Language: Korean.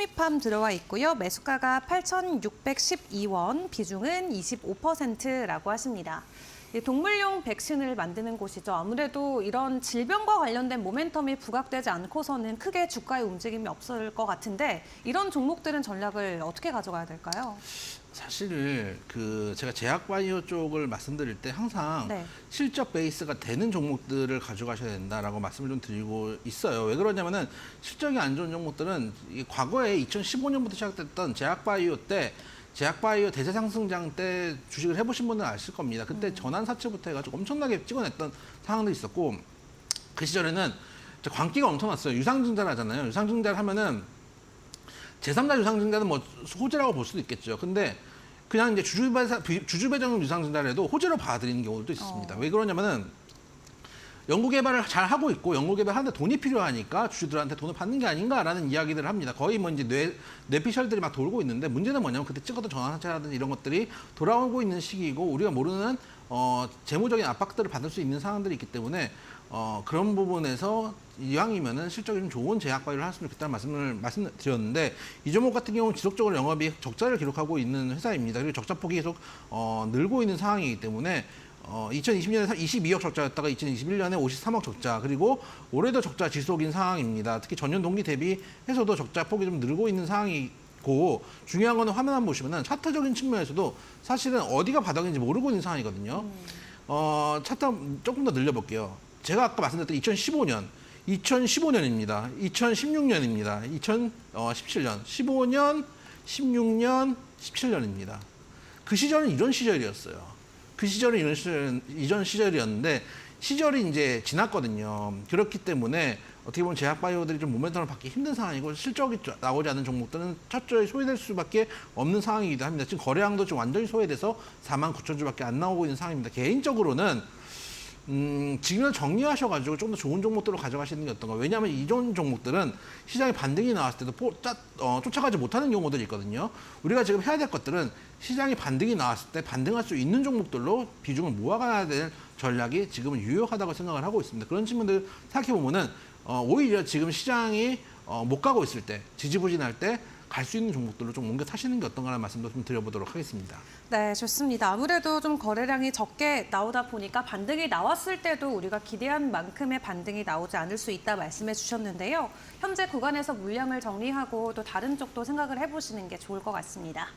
호미팜 들어와 있고요. 매수가가 8,612원, 비중은 25%라고 하십니다. 이 동물용 백신을 만드는 곳이죠. 아무래도 이런 질병과 관련된 모멘텀이 부각되지 않고서는 크게 주가의 움직임이 없을 것 같은데 이런 종목들은 전략을 어떻게 가져가야 될까요? 사실 그 제가 제약 바이오 쪽을 말씀드릴 때 항상 네. 실적 베이스가 되는 종목들을 가져가셔야 된다라고 말씀을 좀 드리고 있어요. 왜 그러냐면은 실적이 안 좋은 종목들은 이 과거에 2015년부터 시작됐던 제약 바이오 때 제약 바이오 대세 상승장 때 주식을 해보신 분은 아실 겁니다. 그때 전환 사채부터 해가지고 엄청나게 찍어냈던 상황도 있었고 그 시절에는 광기가 엄청났어요. 유상증자를 하잖아요. 유상증자를 하면은 제3자 유상증자는 뭐 호재라고 볼 수도 있겠죠. 근데 그냥 이제 주주배사, 주주배정 유상증자를 해도 호재로 봐드리는 경우도 있습니다. 어. 왜 그러냐면은 연구개발을 잘 하고 있고 연구개발 하는데 돈이 필요하니까 주주들한테 돈을 받는 게 아닌가라는 이야기들을 합니다. 거의 뭐 이제 뇌, 뇌피셜들이 막 돌고 있는데 문제는 뭐냐면 그때 찍었던 전환사채라든지 이런 것들이 돌아오고 있는 시기이고 우리가 모르는 어, 재무적인 압박들을 받을 수 있는 상황들이 있기 때문에 어, 그런 부분에서 이왕이면은 실적이 좀 좋은 제약 바이오를 했으면 좋겠다는 말씀을 말씀드렸는데 이 종목 같은 경우는 지속적으로 영업이 적자를 기록하고 있는 회사입니다. 그리고 적자 폭이 계속 어, 늘고 있는 상황이기 때문에 어, 2020년에 22억 적자였다가 2021년에 53억 적자 그리고 올해도 적자 지속인 상황입니다. 특히 전년 동기 대비해서도 적자 폭이 좀 늘고 있는 상황이고 중요한 거는 화면 한번 보시면은 차트적인 측면에서도 사실은 어디가 바닥인지 모르고 있는 상황이거든요. 어, 차트 조금 더 늘려볼게요. 제가 아까 말씀드렸던 2015년, 2015년입니다. 2016년입니다. 2017년, 15년, 16년, 17년입니다. 그 시절은 이런 시절이었어요. 그 시절은 이런 시절, 이전 시절이었는데 시절이 이제 지났거든요. 그렇기 때문에 어떻게 보면 제약 바이오들이 좀 모멘텀을 받기 힘든 상황이고 실적이 좀 나오지 않는 종목들은 첫째에 소외될 수밖에 없는 상황이기도 합니다. 지금 거래량도 좀 완전히 소외돼서 4만 9천 주밖에 안 나오고 있는 상황입니다. 개인적으로는 음, 지금은 정리하셔가지고 좀 더 좋은 종목들로 가져가시는 게 어떤가. 왜냐하면 이런 종목들은 시장에 반등이 나왔을 때도 포, 짜, 어, 쫓아가지 못하는 경우들이 있거든요. 우리가 지금 해야 될 것들은 시장에 반등이 나왔을 때 반등할 수 있는 종목들로 비중을 모아가야 될 전략이 지금은 유효하다고 생각을 하고 있습니다. 그런 측면들 생각해보면은 어, 오히려 지금 시장이 어, 못 가고 있을 때, 지지부진할 때 갈 수 있는 종목들로 좀 옮겨 타시는 게 어떤가라는 말씀도 좀 드려보도록 하겠습니다. 네, 좋습니다. 아무래도 좀 거래량이 적게 나오다 보니까 반등이 나왔을 때도 우리가 기대한 만큼의 반등이 나오지 않을 수 있다 말씀해 주셨는데요. 현재 구간에서 물량을 정리하고 또 다른 쪽도 생각을 해보시는 게 좋을 것 같습니다.